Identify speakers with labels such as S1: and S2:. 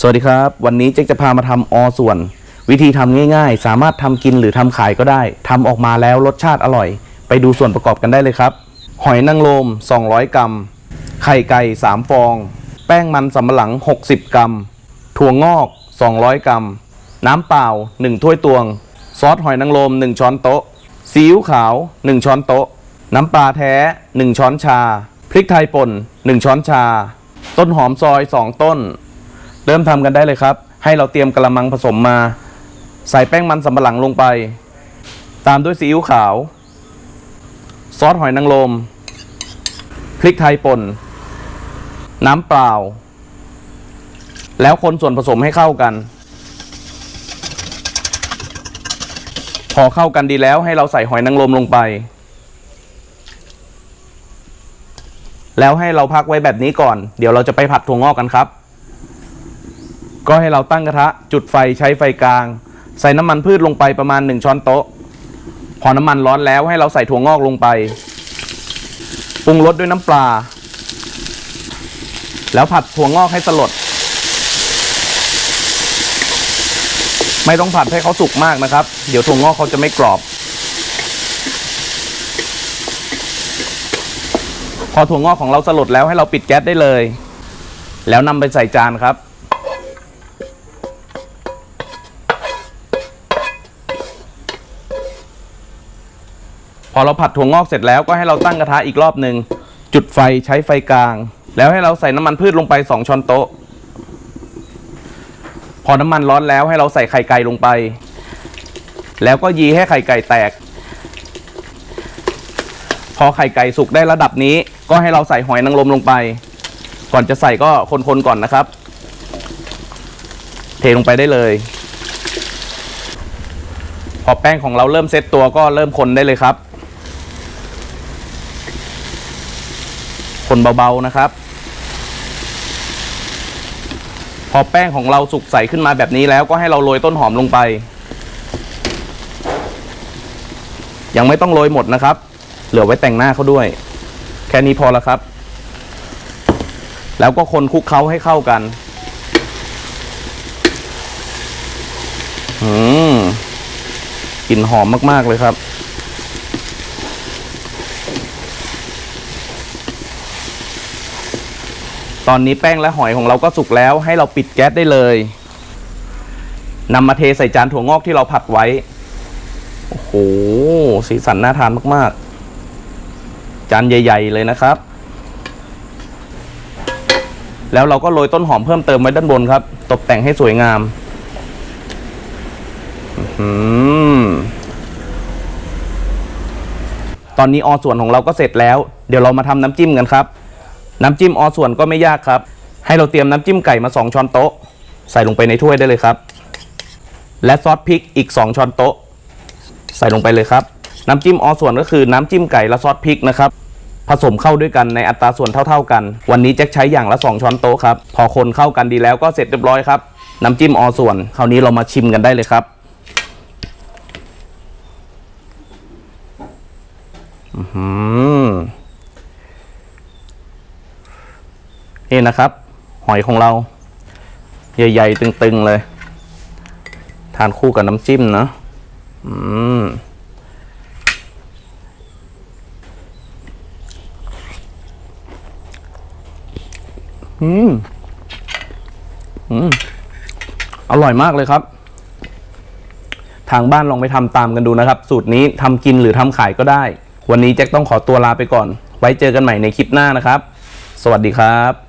S1: สวัสดีครับ วันนี้เจ๊กจะพามาทำอส่วน วิธีทำง่ายๆ สามารถทำกินหรือทำขายก็ได้ทำออกมาแล้วรสชาติอร่อย ไปดูส่วนประกอบกันได้เลยครับ หอยนางรม 200 กรัม ไข่ไก่ 3 ฟอง แป้งมันสำปะหลัง 60 กรัม ถั่วงอก 200 กรัม น้ำเปล่า 1 ถ้วยตวง ซอสหอยนางรม 1 ช้อนโต๊ะ ซีอิ๊วขาว 1 ช้อนโต๊ะ น้ำปลาแท้ 1 ช้อนชา พริกไทยป่น 1 ช้อนชา ต้นหอมซอย 2 ต้น เริ่มทำกันได้เลยครับ ให้เราเตรียมกระมังผสมมา ใส่แป้งมันสำปะหลังลงไป ตามด้วยซีอิ๊วขาว ซอสหอยนางรมพริกไทยป่น น้ำเปล่า แล้วคนส่วนผสมให้เข้ากัน พอเข้ากันดีแล้วให้เราใส่หอยนางรมลงไป แล้วให้เราพักไว้แบบนี้ก่อน เดี๋ยวเราจะไปผัดถั่วงอกกันครับ ก็ให้เราตั้งกระทะจุดไฟใช้ไฟกลาง ใส่น้ำมันพืชลงไปประมาณ 1 ช้อนโต๊ะ พอน้ำมันร้อนแล้วให้เราใส่ถั่วงอกลงไปปรุงรสด้วยน้ำปลา แล้วผัดถั่วงอกให้สลด ไม่ต้องผัดให้เขาสุกมากนะครับ เดี๋ยวถั่วงอกเขาจะไม่กรอบ พอถั่วงอกของเราสลดแล้วให้เราปิดแก๊สได้เลย แล้วนำไปใส่จานครับ อเราผัดถั่วงอกเสร็จแล้วก็ให้เราตั้งกระทะอีกรอบหนึ่งจุดไฟใช้ไฟกลาง แล้วให้เราใส่น้ำมันพืชลงไปสองช้อนโต๊ะ พอน้ำมันร้อนแล้วให้เราใส่ไข่ไก่ลงไป แล้วก็ยีให้ไข่ไก่แตก พอไข่ไก่สุกได้ระดับนี้ ก็ให้เราใส่หอยนางรมลงไป ก่อนจะใส่ก็คนๆก่อนนะครับ เทลงไปได้เลย พอแป้งของเราเริ่มเซ็ตตัวก็เริ่มคนได้เลยครับ คนเบาๆนะครับ พอแป้งของเราสุกใสขึ้นมาแบบนี้แล้วก็ให้เราโรยต้นหอมลงไป ยังไม่ต้องโรยหมดนะครับ เหลือไว้แต่งหน้าเขาด้วย แค่นี้พอแล้วครับ แล้วก็คนคลุกเคล้าให้เข้ากันอืมกลิ่นหอมมาก ๆ เลยครับ ตอนนี้แป้งและหอยของเราก็สุกแล้ว ให้เราปิดแก๊สได้เลยนำมาเทใส่จานถั่วงอกที่เราผัดไว้ โอ้โห สีสันน่าทานมากๆ จานใหญ่ ๆ เลยนะครับ แล้วเราก็โรยต้นหอมเพิ่มเติมไว้ด้านบนครับ ตกแต่งให้สวยงามอืมตอนนี้อส่วนของเราก็เสร็จแล้ว เดี๋ยวเรามาทำน้ำจิ้มกันครับ น้ำจิ้มอส่วนก็ไม่ยากครับ ให้เราเตรียมน้ำจิ้มไก่มา 2 ช้อนโต๊ะ ใส่ลงไปในถ้วยได้เลยครับ และซอสพริกอีก 2 ช้อนโต๊ะ ใส่ลงไปเลยครับ น้ำจิ้มอส่วนก็คือน้ำจิ้มไก่และซอสพริกนะครับ ผสมเข้าด้วยกันในอัตราส่วนเท่า ๆกัน วันนี้แจ็คใช้อย่างละ 2 ช้อนโต๊ะครับ พอคนเข้ากันดีแล้วก็เสร็จเรียบร้อยครับ น้ำจิ้มอส่วน คราวนี้เรามาชิมกันได้เลยครับอืม นี่นะครับ หอยของเรา ใหญ่ ๆ ตึง ๆ เลย ทานคู่กับน้ำจิ้มเนอะอืมอืม อืม อร่อยมากเลยครับ ทางบ้านลองไปทำตามกันดูนะครับ สูตรนี้ทำกินหรือทำขายก็ได้ วันนี้แจ็คต้องขอตัวลาไปก่อน ไว้เจอกันใหม่ในคลิปหน้านะครับ สวัสดีครับ